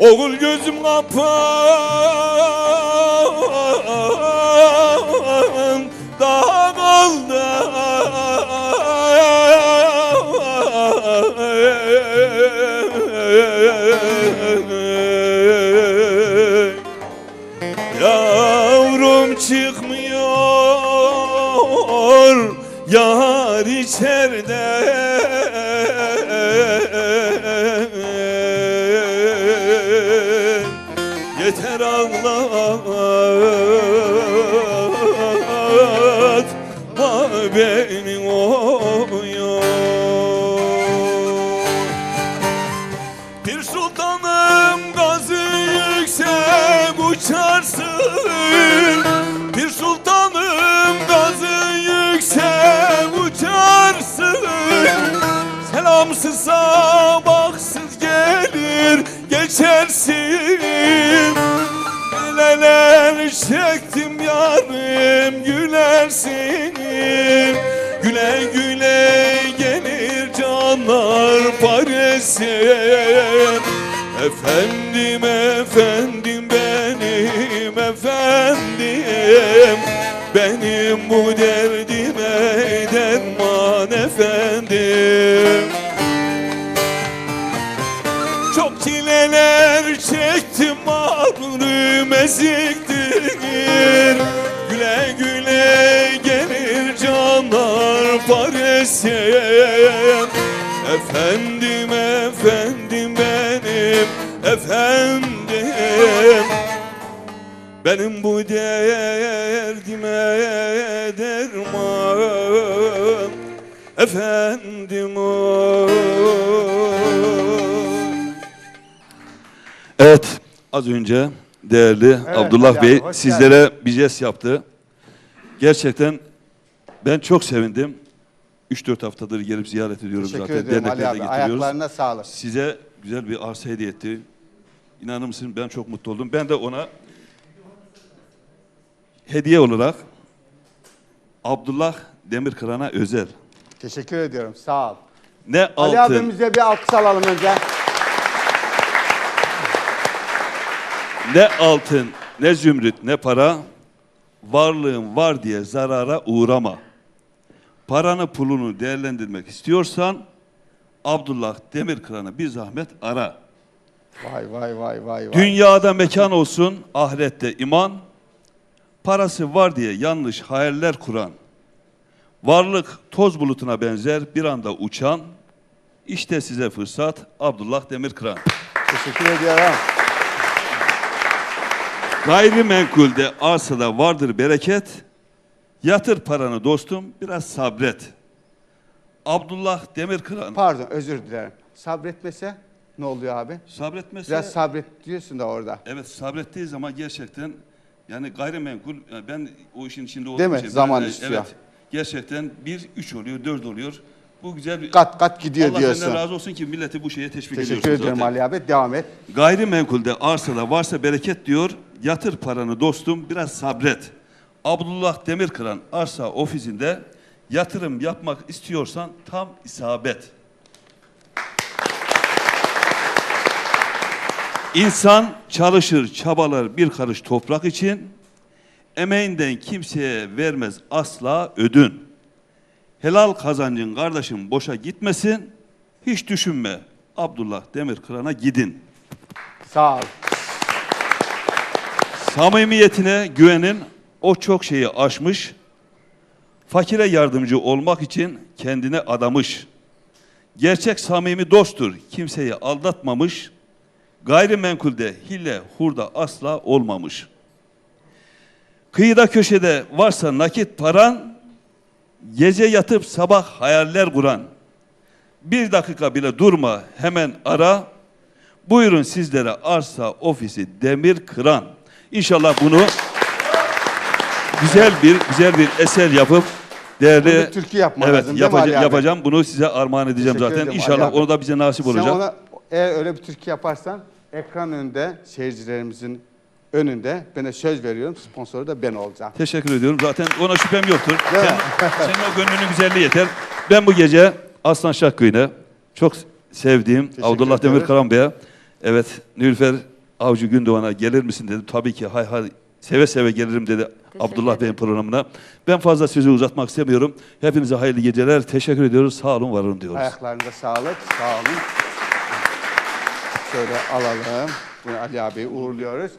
Oğul gözüm kapan Daha kaldı Yavrum çıkmıyor Yar içeride Yeter ağlatma beni oyun. Bir sultanım gazı yüksek uçarsın. Bir sultanım gazı yüksek uçarsın. Selamsız geçersin Neler çektim yarım gülersin Güle güle gelir canlar paresi Efendim efendim çektim ağrım eziktir Güle güle gelir canlar paresi Efendim efendim benim efendim. Benim bu derdime derman. Efendim o Evet, az önce değerli Abdullah hocam, Bey sizlere bir jest yaptı. Gerçekten ben çok sevindim. 3-4 haftadır gelip ziyaret ediyorum Teşekkür zaten. ediyorum Ali abi. getiriyoruz. Ayaklarına sağlık. Size güzel bir arsa hediye etti. İnanır mısın ben çok mutlu oldum. Ben de ona hediye olarak Abdullah Demirkıran'a özel Teşekkür ediyorum. Sağ ol. ne Ali altın abimize bir alkış alalım önce. Ne altın, ne zümrüt, ne para, varlığın var diye zarara uğrama. Paranı pulunu değerlendirmek istiyorsan Abdullah Demirkıran'ı bir zahmet ara. Vay vay vay vay vay. Dünyada mekan olsun, ahirette iman. Parası var diye yanlış hayaller kuran. Varlık toz bulutuna benzer bir anda uçan. İşte size fırsat Abdullah Demirkıran. Teşekkür ediyorum. Gayrimenkulde arsada vardır bereket. Yatır paranı dostum biraz sabret. Abdullah Demirkıran Pardon özür dilerim. Sabretmese ne oluyor abi? sabretmese Biraz sabret diyorsun da orada. evet sabrettiği zaman gerçekten yani gayrimenkul yani ben o işin içinde olduğum Değil mi? için Zaman ben, e, istiyor. Evet. Gerçekten bir üç oluyor, dört oluyor. Bu güzel bir Kat kat gidiyor Allah diyorsun. senden razı olsun ki milleti bu şeye teşvik Teşekkür ediyorsun ediyorum zaten. Ali abi. Devam et. Gayrimenkulde arsada varsa bereket diyor. Yatır paranı dostum biraz sabret. Abdullah Demirkıran arsa ofisinde yatırım yapmak istiyorsan tam isabet. İnsan çalışır, çabalar bir karış toprak için. Emeğinden kimseye vermez asla ödün. Helal kazancın kardeşim boşa gitmesin. Hiç düşünme. Abdullah Demirkıran'a gidin. Sağ ol. Samimiyetine güvenin o çok şeyi aşmış. Fakire yardımcı olmak için kendine adamış. Gerçek samimi dosttur. Kimseyi aldatmamış. Gayrimenkulde hile hurda asla olmamış. Kıyıda köşede varsa nakit paran, gece yatıp sabah hayaller kuran. Bir dakika bile durma hemen ara. Buyurun sizlere arsa ofisi demir kıran. İnşallah bunu güzel bir güzel bir eser yapıp değerli Bunu türkü yapman evet, lazım, değil mi yapaca- Ali abi? yapacağım. Bunu size armağan edeceğim Teşekkür zaten. ederim İnşallah abi. onu da bize nasip olacak. Sen ona eğer öyle bir türkü yaparsan ekran önünde seyircilerimizin önünde ben de söz veriyorum sponsoru da ben olacağım. Teşekkür ediyorum. Zaten ona şüphem yoktur. Mi? Senin, o gönlünün güzelliği yeter. Ben bu gece Aslan Şakkı'yla çok sevdiğim Abdullah ediyoruz. Demirkaran Bey'e Evet, Nülfer Avcı Gündoğan'a gelir misin dedim. Tabii ki hay hay seve seve gelirim dedi Abdullah Bey'in programına. Ben fazla sözü uzatmak istemiyorum. Hepinize hayırlı geceler. Teşekkür ediyoruz. Sağ olun, var olun diyoruz. Ayaklarınıza sağlık. Sağ olun. Şöyle alalım. Bunu Ali abi uğurluyoruz.